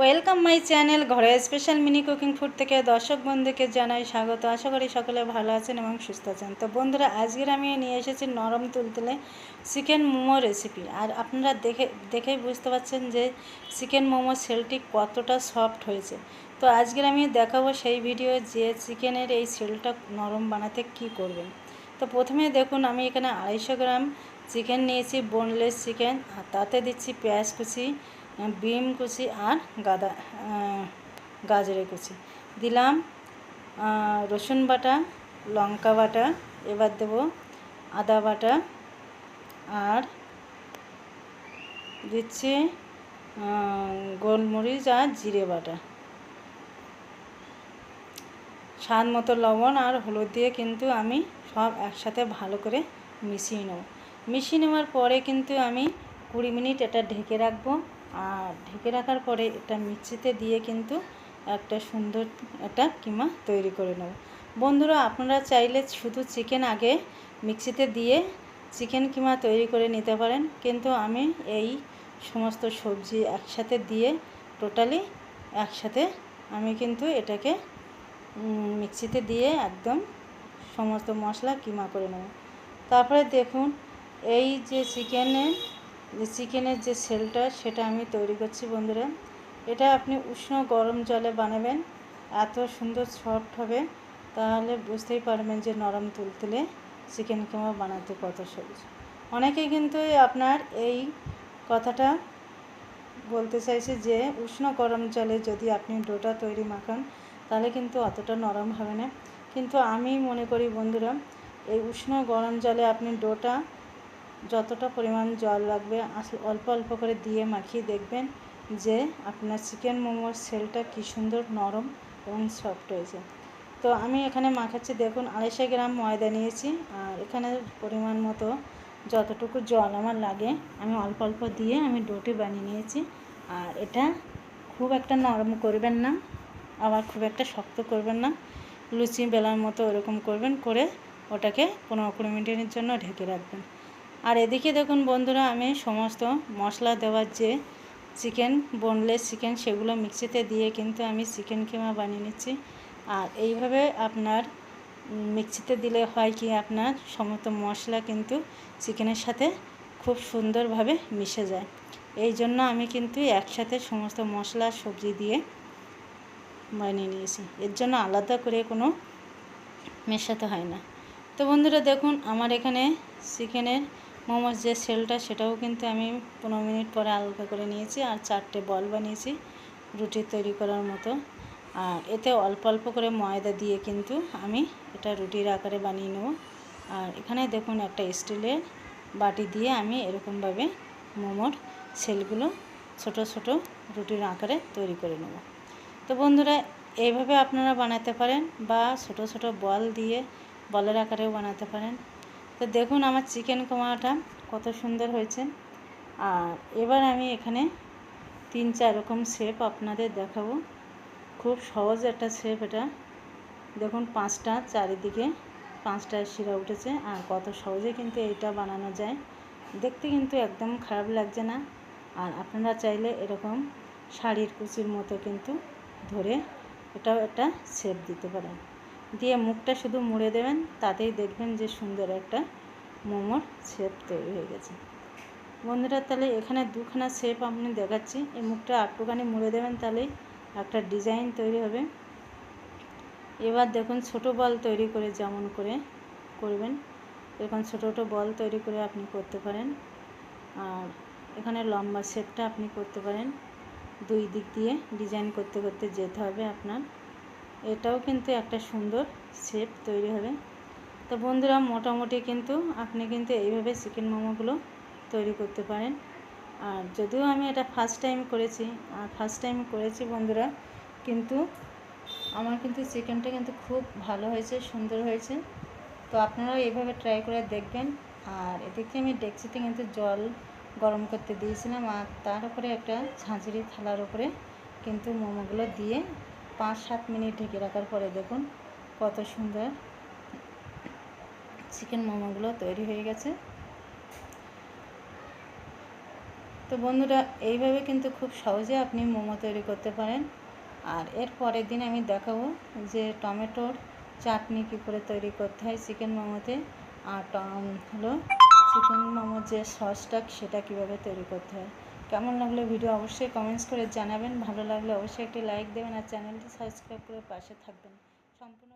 Welcome my channel ঘরে special mini cooking food থেকে দর্শক বন্ধুকে জানাই স্বাগত। আশা করি সকলে ভালো আছেন এবং সুস্থ আছেন। তো বন্ধুরা, আজকের আমি নিয়ে এসেছি নরম তুলতুলে চিকেন মোমো রেসিপি আর আপনারা দেখে, দেখেই বুঝতে পারছেন যে চিকেন মোমো সেলটি কতটা সফট হয়েছে। তো আজকের আমি দেখাবো সেই ভিডিও যে চিকেনের এই সেলটা নরম বানাতে কি করবেন তো প্রথমে দেখুন, আমি এখানে আড়াইশো গ্রাম চিকেন নিয়েছি বোনলেস চিকেন, আর তাতে দিচ্ছি পেঁয়াজ কুচি বিম কুচি আর গাদা গাজরের কুচি। দিলাম রসুন বাটা, লঙ্কা বাটা, এবার দেব আদা বাটা, আর দিচ্ছি গোলমরিচ আর জিরে বাটা। স্বাদ মতো লবণ আর হলুদ দিয়ে কিন্তু আমি সব একসাথে ভালো করে মিশিয়ে নেব। মিশিয়ে নেওয়ার পরে কিন্তু আমি কুড়ি মিনিট এটা ঢেকে রাখব। আর ঢেকে রাখার পরে এটা মিক্সিতে দিয়ে কিন্তু একটা সুন্দর একটা কিমা তৈরি করে নেব। বন্ধুরা, আপনারা চাইলে শুধু চিকেন আগে মিক্সিতে দিয়ে চিকেন কিমা তৈরি করে নিতে পারেন। কিন্তু আমি এই সমস্ত সবজি একসাথে দিয়ে টোটালি একসাথে আমি কিন্তু এটাকে মিক্সিতে দিয়ে একদম সমস্ত মশলা কিমা করে নেব। তারপরে দেখুন, এই যে চিকেনের চিকেনের যে সেলটা সেটা আমি তৈরি করছি বন্ধুরা। এটা আপনি উষ্ণ গরম জলে বানাবেন, এত সুন্দর সফট হবে, তাহলে বুঝতেই পারবেন যে নরম তুলতুলে চিকেন কিমা বানাতে কত সহজ। অনেকেই কিন্তু আপনার এই কথাটা বলতে চাইছে যে, উষ্ণ গরম জলে যদি আপনি ডোটা তৈরি মাখান, তাহলে কিন্তু অতটা নরম হবে না। কিন্তু আমি মনে করি বন্ধুরা, এই উষ্ণ গরম জলে আপনি ডোটা যতটা পরিমাণ জল লাগবে অল্প অল্প করে দিয়ে মাখিয়ে দেখবেন যে আপনার চিকেন মোমোর সেলটা কী সুন্দর নরম এবং সফট হয়েছে। তো আমি এখানে মাখাচ্ছি, দেখুন আড়াইশো গ্রাম ময়দা নিয়েছি আর এখানে পরিমাণ মতো যতটুকু জল আমার লাগে, আমি অল্প অল্প দিয়ে আমি ডোটি বানিয়ে নিয়েছি। আর এটা খুব একটা নরম করবেন না, আবার খুব একটা শক্ত করবেন না, লুচি বেলার মতো ওরকম করবেন, করে ওটাকে পনেরো কুড়ি মিনিটের জন্য ঢেকে রাখবেন। আর এদিকে দেখুন বন্ধুরা, আমি সমস্ত মশলা দেওয়ার যে চিকেন বোনলেস চিকেন, সেগুলো মিক্সিতে দিয়ে কিন্তু আমি চিকেন কিমা বানিয়ে নিচ্ছি। আর এইভাবে আপনার মিক্সিতে দিলে হয় কি, আপনার সমস্ত মশলা কিন্তু চিকেনের সাথে খুব সুন্দরভাবে মিশে যায়। এই জন্য আমি কিন্তু একসাথে সমস্ত মশলা, সবজি দিয়ে বানিয়ে নিয়েছি। এর জন্য আলাদা করে কোনো মেশাতে হয় না। তো বন্ধুরা দেখুন, আমার এখানে চিকেনের মোমোর যে সেলটা, সেটাও কিন্তু আমি পনেরো মিনিট পরে আলগা করে নিয়েছি আর চারটে বল বানিয়েছি রুটি তৈরি করার মতো। আর এতে অল্প অল্প করে ময়দা দিয়ে কিন্তু আমি এটা রুটির আকারে বানিয়ে নেব। আর এখানে দেখুন একটা স্টিলের বাটি দিয়ে আমি এরকমভাবে মোমোর সেলগুলো ছোট ছোট রুটির আকারে তৈরি করে নেব। তো বন্ধুরা, এইভাবে আপনারা বানাতে পারেন বা ছোট ছোট বল দিয়ে বলের আকারেও বানাতে পারেন। তো দেখুন আমার চিকেন কোমাটা কত সুন্দর হয়েছে। আর এবার আমি এখানে তিন চার রকম শেপ আপনাদের দেখাবো। খুব সহজ একটা শেপ এটা। দেখুন পাঁচটা চারিদিকে, পাঁচটা শিরা উঠেছে। আর কত সহজে কিন্তু এইটা বানানো যায়। দেখতে কিন্তু একদম খারাপ লাগছে না। আর আপনারা চাইলে এরকম শাড়ির কুচির মতো কিন্তু ধরে এটাও একটা শেপ দিতে পারেন। দিয়ে মুখটা শুধু মুড়ে দেবেন, তাতেই দেখবেন যে সুন্দর একটা মোমোর শেপ তৈরি হয়ে গেছে। বন্ধুরা, তাহলে এখানে দুখানা শেপ আপনি দেখাচ্ছি। এই মুখটা একটুখানি মুড়ে দেবেন তাহলেই একটা ডিজাইন তৈরি হবে। এবার দেখুন, ছোট বল তৈরি করে যেমন করে করবেন, এরকম ছোটো ছোটো বল তৈরি করে আপনি করতে পারেন। আর এখানে লম্বা শেপটা আপনি করতে পারেন। দুই দিক দিয়ে ডিজাইন করতে করতে যেতে হবে আপনার। এটাও কিন্তু একটা সুন্দর শেপ তৈরি হবে। তো বন্ধুরা, মোটামুটি কিন্তু আপনি কিন্তু এইভাবে চিকেন মোমোগুলো তৈরি করতে পারেন। আর যদিও আমি এটা ফার্স্ট টাইম করেছি, আর ফার্স্ট টাইম করেছি বন্ধুরা, কিন্তু আমার কিন্তু চিকেনটা কিন্তু খুব ভালো হয়েছে, সুন্দর হয়েছে। তো আপনারাও এইভাবে ট্রাই করে দেখবেন। আর এদিকে আমি ডেকচিতে কিন্তু জল গরম করতে দিয়েছিলাম, আর তার উপরে একটা ঝাঁঝরি থালার উপরে কিন্তু মোমোগুলো দিয়ে পাঁচ সাত মিনিট ঢেকে রাখার পরে দেখুন কত সুন্দর চিকেন মোমোগুলো তৈরি হয়ে গেছে। তো বন্ধুরা, এইভাবে কিন্তু খুব সহজে আপনি মোমো তৈরি করতে পারেন। আর এর পরের দিন আমি দেখাবো যে টমেটোর চাটনি কী করে তৈরি করতে হয় চিকেন মোমোতে। আর হলো চিকেন মোমোর যে সসটা, সেটা কীভাবে তৈরি করতে হয়। কেমন লাগল ভিডিও অবশ্যই কমেন্টস করে জানাবেন। ভালো লাগলে অবশ্যই একটি লাইক দেবেন আর চ্যানেলটি সাবস্ক্রাইব করে পাশে থাকবেন। সম্পূর্ণ